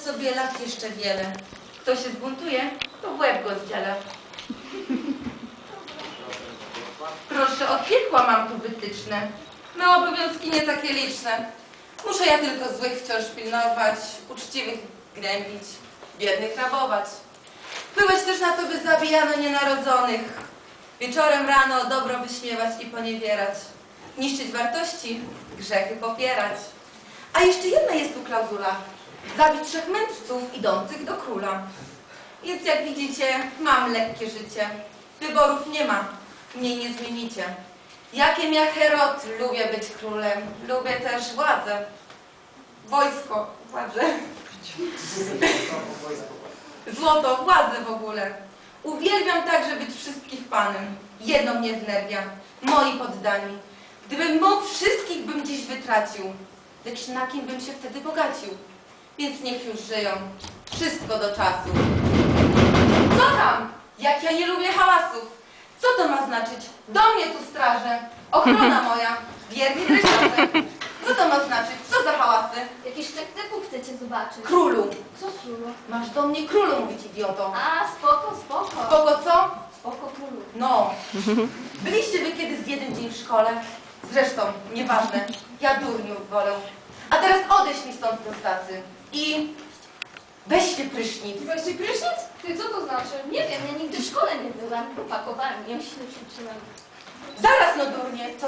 sobie lat jeszcze wiele. Kto się zbuntuje, to w łeb go zdziela. Proszę, od piekła mam tu wytyczne. Me obowiązki nie takie liczne. Muszę ja tylko złych wciąż pilnować, uczciwych gnębić, biednych rabować. Byłeś też na to, by zabijano nienarodzonych. Wieczorem rano dobro wyśmiewać i poniewierać. Niszczyć wartości, grzechy popierać. A jeszcze jedna jest tu klauzula. Zabić trzech mędrców idących do króla. Więc jak widzicie, mam lekkie życie. Wyborów nie ma. Mnie nie zmienicie. Jakiem ja Herod, lubię być królem. Lubię też władzę. Wojsko, władzę. Złoto, władzę w ogóle. Uwielbiam także być wszystkich panem. Jedno mnie wnerwia. Moi poddani. Gdybym mógł, wszystkich bym dziś wytracił. Lecz na kim bym się wtedy bogacił? Więc niech już żyją. Wszystko do czasu. Co tam? Jak ja nie lubię hałasów. Co to ma znaczyć? Do mnie tu straże. Ochrona moja. Wierni dreziarze. Co to ma znaczyć? Co za hałasy? Jakiś spektakl chcecie zobaczyć? Królu. Co królu? Masz do mnie królu mówić, idioto. A, spoko, spoko. Kogo co? Spoko królu. No. Byliście wy kiedyś z jeden dzień w szkole? Zresztą, nieważne. Ja durniów wolę. A teraz odejdź mi stąd do stacy. I weźcie prysznic. Weźcie prysznic? Ty, co to znaczy? Nie wiem, ja nigdy w szkole nie byłam. Pakowałam, ją się uczyłam. Zaraz, no durnie. Co